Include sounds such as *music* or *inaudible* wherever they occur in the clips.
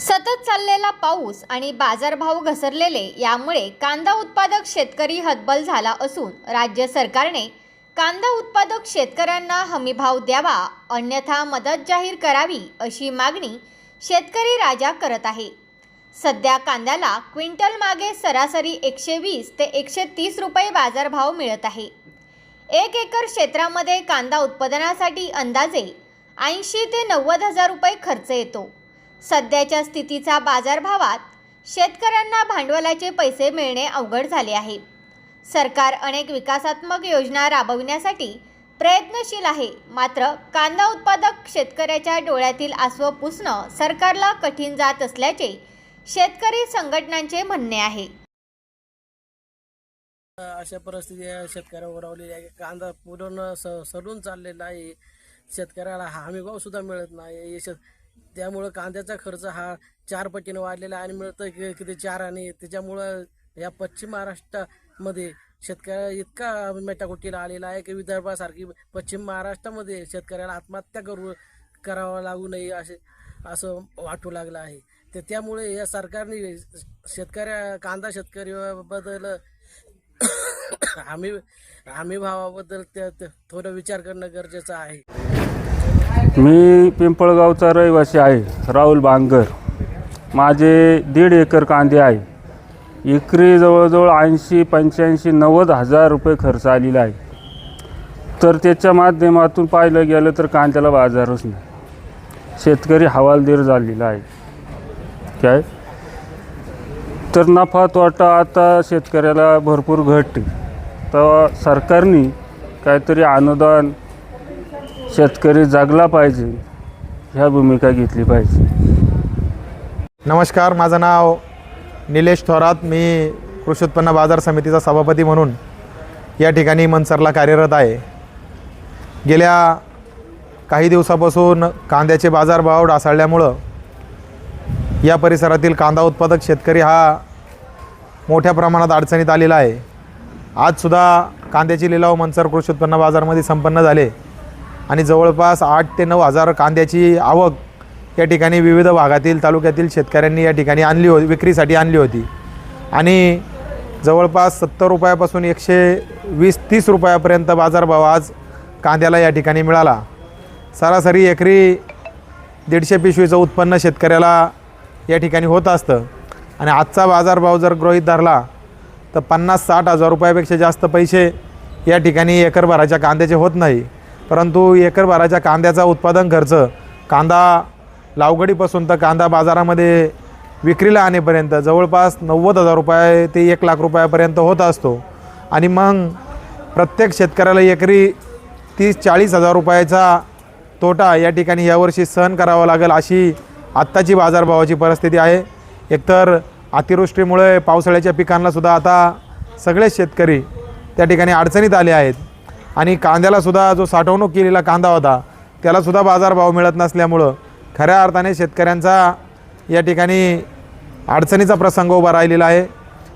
सतत चाललेला पाऊस आणि बाजारभाव घसरलेले यामुळे कांदा उत्पादक शेतकरी हतबल झाला असून राज्य सरकारने कांदा उत्पादक शेतकऱ्यांना हमीभाव द्यावा अन्यथा मदत जाहीर करावी अशी मागणी शेतकरी राजा करत आहे. सध्या कांद्याला क्विंटल मागे सरासरी एकशे वीस ते एकशे तीस रुपये बाजारभाव मिळत आहे. एक एकर क्षेत्रामध्ये कांदा उत्पादनासाठी अंदाजे ऐंशी ते नव्वद हजार रुपये खर्च येतो. सध्याच्या स्थितीचा बाजारभावात शेतकऱ्यांना भांडवलाचे पैसे मिळणे अवघड झाले आहे. सरकार अनेक विकासात्मक योजना राबविण्यासाठी प्रयत्नशील आहे. मात्र कांदा उत्पादक शेतकऱ्याच्या डोळ्यातील आसव पुसणं सरकारला कठीण जात असल्याचे शेतकरी संघटनांचे म्हणणे आहे. अशा परिस्थिती शेतकऱ्यावर ओढवलेली आहे. कांदा पूर्ण स सरून चाललेला आहे. शेतकऱ्याला हमीभाव सुद्धा मिळत नाही. शेत त्यामुळं कांद्याचा खर्च हा चार पटीने वाढलेला आणि मिळतं की किती चार आणि त्याच्यामुळं या पश्चिम महाराष्ट्रामध्ये शेतकऱ्या इतका मेटाकुटीला आलेला आहे की विदर्भासारखी पश्चिम महाराष्ट्रामध्ये शेतकऱ्याला आत्महत्या करू करावं लागू नये असे असं वाटू लागलं आहे. तर त्यामुळे या सरकारने शेतकऱ्या कांदा शेतकऱ्याबद्दल *coughs* हमी हमी भावाबद्दल त्या त्या- थोडं विचार करणं गरजेचं आहे. मी पिंपळगावचा रहिवासी आहे राहुल बांगर. माझे दीड एकर कांदे आहे. एकरी जवळजवळ ऐंशी पंच्याऐंशी नव्वद हजार रुपये खर्च आलेला आहे. तर त्याच्या माध्यमातून पाहिलं गेलं तर कांद्याला बाजारच नाही. शेतकरी हवालदीर झालेला आहे. काय? तर नफा तोटा आता शेतकऱ्याला भरपूर घटते. तर सरकारने काहीतरी अनुदान शेतकरी जागला पाहिजे ह्या भूमिका घेतली पाहिजे. नमस्कार माझं नाव निलेश थोरात. मी कृषी उत्पन्न बाजार समितीचा सभापती म्हणून या ठिकाणी मनसरला कार्यरत आहे. गेल्या काही दिवसापासून कांद्याचे बाजारभाव ढासळल्यामुळं या परिसरातील कांदा उत्पादक शेतकरी हा मोठ्या प्रमाणात अडचणीत आलेला आहे. आजसुद्धा कांद्याची लिलाव मनसर कृषी उत्पन्न बाजारमध्ये संपन्न झाले. आणि जवळपास आठ ते नऊ हजार कांद्याची आवक या ठिकाणी विविध भागातील तालुक्यातील शेतकऱ्यांनी या ठिकाणी आणली होती विक्रीसाठी आणली होती. आणि जवळपास सत्तर रुपयापासून एकशे वीस तीस रुपयापर्यंत बाजारभाव आज कांद्याला या ठिकाणी मिळाला. सरासरी एकरी दीडशे पिशवीचं उत्पन्न शेतकऱ्याला या ठिकाणी होत असतं. आणि आजचा बाजारभाव जर गृहीत धरला तर पन्नास साठ हजार रुपयापेक्षा जास्त पैसे या ठिकाणी एकरभराच्या कांद्याचे होत नाही. परंतु एकरभराच्या कांद्याचा उत्पादन खर्च कांदा लावगडीपासून तर कांदा बाजारामध्ये विक्रीला आणेपर्यंत जवळपास नव्वद हजार रुपये ते एक लाख रुपयापर्यंत होत असतो. आणि मग प्रत्येक शेतकऱ्याला एकरी तीस चाळीस हजार रुपयाचा तोटा या ठिकाणी यावर्षी सहन करावा लागेल अशी आत्ताची बाजारभावाची परिस्थिती आहे. एकतर अतिवृष्टीमुळे पावसाळ्याच्या पिकांनासुद्धा आता सगळेच शेतकरी त्या ठिकाणी अडचणीत आले आहेत. आणि कांद्यालासुद्धा जो साठवणूक केलेला कांदा होता त्यालासुद्धा बाजारभाव मिळत नसल्यामुळं खऱ्या अर्थाने शेतकऱ्यांचा या ठिकाणी अडचणीचा प्रसंग उभा राहिलेला आहे.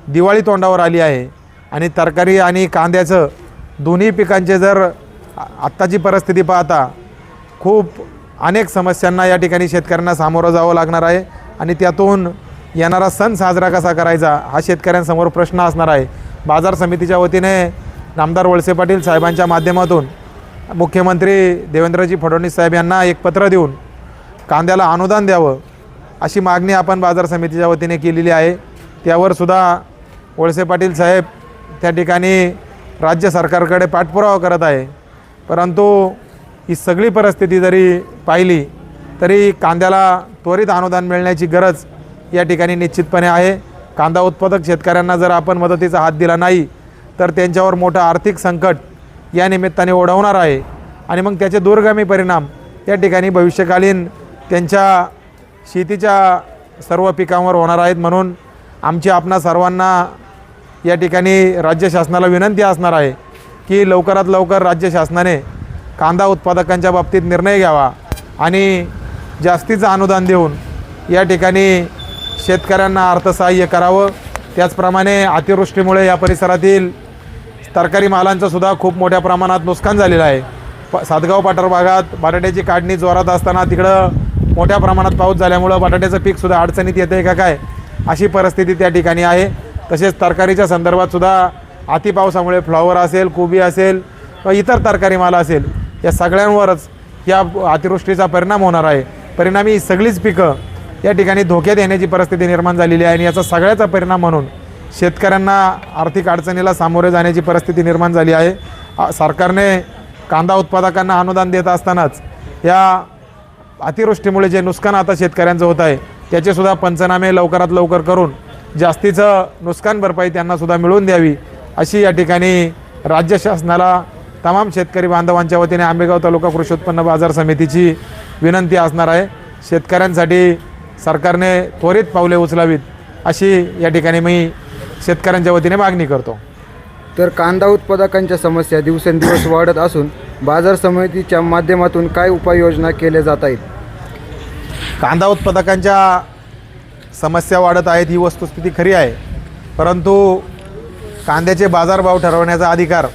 दिवाळी तोंडावर आली आहे आणि तरकारी आणि कांद्याचं दोन्ही पिकांचे जर आत्ताची परिस्थिती पाहता खूप अनेक समस्यांना या ठिकाणी शेतकऱ्यांना सामोरं जावं लागणार आहे आणि त्यातून येणारा सण साजरा कसा करायचा हा शेतकऱ्यांसमोर प्रश्न असणार आहे. बाजार समितीच्या वतीने नामदार वळसे पाटील साहेबांच्या माध्यमातून मुख्यमंत्री देवेंद्रजी फडणवीस साहेब यांना एक पत्र देऊन कांद्याला अनुदान द्यावं अशी मागणी आपण बाजार समितीच्या वतीने केलेली आहे. त्यावर सुद्धा वळसे पाटील साहेब त्या ठिकाणी राज्य सरकारकडे पाठपुरावा करत आहे. परंतु ही सगळी परिस्थिती जरी पाहिली तरी कांद्याला त्वरित अनुदान मिळण्याची गरज या ठिकाणी निश्चितपणे आहे. कांदा उत्पादक शेतकऱ्यांना जर आपण मदतीचा हात दिला नाही तर त्यांच्यावर मोठं आर्थिक संकट या निमित्ताने ओढवणार आहे. आणि मग त्याचे दूरगामी परिणाम या ठिकाणी भविष्यकालीन त्यांच्या शेतीच्या सर्व पिकांवर होणार आहेत म्हणून आमची आपणा सर्वांना या ठिकाणी राज्य शासनाला विनंती असणार आहे की लवकरात लवकर राज्य शासनाने कांदा उत्पादकांच्या बाबतीत निर्णय घ्यावा आणि जास्तीचं अनुदान देऊन या ठिकाणी शेतकऱ्यांना अर्थसहाय्य करावं. त्याचप्रमाणे अतिवृष्टीमुळे या परिसरातील तरकारी मालांचं सुद्धा खूप मोठ्या प्रमाणात नुकसान झालेलं आहे. प सातगाव पाटर भागात बटाट्याची काढणी जोरात असताना तिकडं मोठ्या प्रमाणात पाऊस झाल्यामुळं बटाट्याचं पीकसुद्धा अडचणीत येतं आहे का काय अशी परिस्थिती त्या ठिकाणी आहे. तसेच तरकारीच्या संदर्भातसुद्धा अतिपावसामुळे फ्लॉवर असेल कोबी असेल व इतर तरकारी माल असेल या सगळ्यांवरच या अतिवृष्टीचा परिणाम होणार आहे. परिणामी सगळीच पिकं या ठिकाणी धोक्यात येण्याची परिस्थिती निर्माण झालेली आहे आणि याचा सगळ्याचा परिणाम म्हणून शेतकऱ्यांना आर्थिक अडचणीला सामोरे जाण्याची परिस्थिती निर्माण झाली आहे. सरकारने कांदा उत्पादकांना अनुदान देत असतानाच या अतिवृष्टीमुळे जे नुकसान आता शेतकऱ्यांचं होत आहे त्याचेसुद्धा पंचनामे लवकरात लवकर करून जास्तीचं नुकसान भरपाई त्यांनासुद्धा मिळवून द्यावी अशी या ठिकाणी राज्य शासनाला तमाम शेतकरी बांधवांच्या वतीने आंबेगाव तालुका कृषी उत्पन्न बाजार समितीची विनंती असणार आहे. शेतकऱ्यांसाठी सरकारने त्वरित पावले उचलावीत अशी या ठिकाणी मी शेतकऱ्यांच्या वतीने मागणी करतो. तर कांदा उत्पादकांच्या समस्या दिवसेंदिवस वाढत असून बाजार समितीच्या माध्यमातून काय उपाययोजना केल्या जात आहेत? कांदा उत्पादकांच्या समस्या वाढत आहेत ही वस्तुस्थिती खरी आहे. परंतु कांद्याचे बाजारभाव ठरवण्याचा अधिकार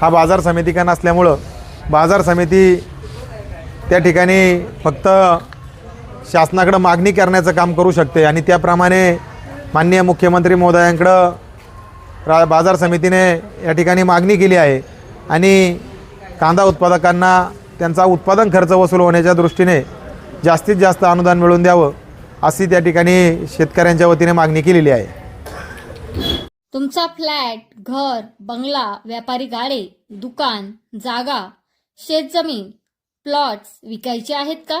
हा बाजार समितीका नसल्यामुळं बाजार समिती त्या ठिकाणी फक्त शासनाकडं मागणी करण्याचं काम करू शकते. आणि त्याप्रमाणे माननीय मुख्यमंत्री महोदयांकडं रा बाजार समितीने या ठिकाणी मागणी केली आहे. आणि कांदा उत्पादकांना त्यांचा उत्पादन खर्च वसूल होण्याच्या दृष्टीने जास्तीत जास्त अनुदान मिळवून द्यावं अशी त्या ठिकाणी शेतकऱ्यांच्या वतीने मागणी केलेली आहे. तुमचा फ्लॅट घर बंगला व्यापारी गाडे दुकान जागा शेतजमीन प्लॉट्स विकायचे आहेत का?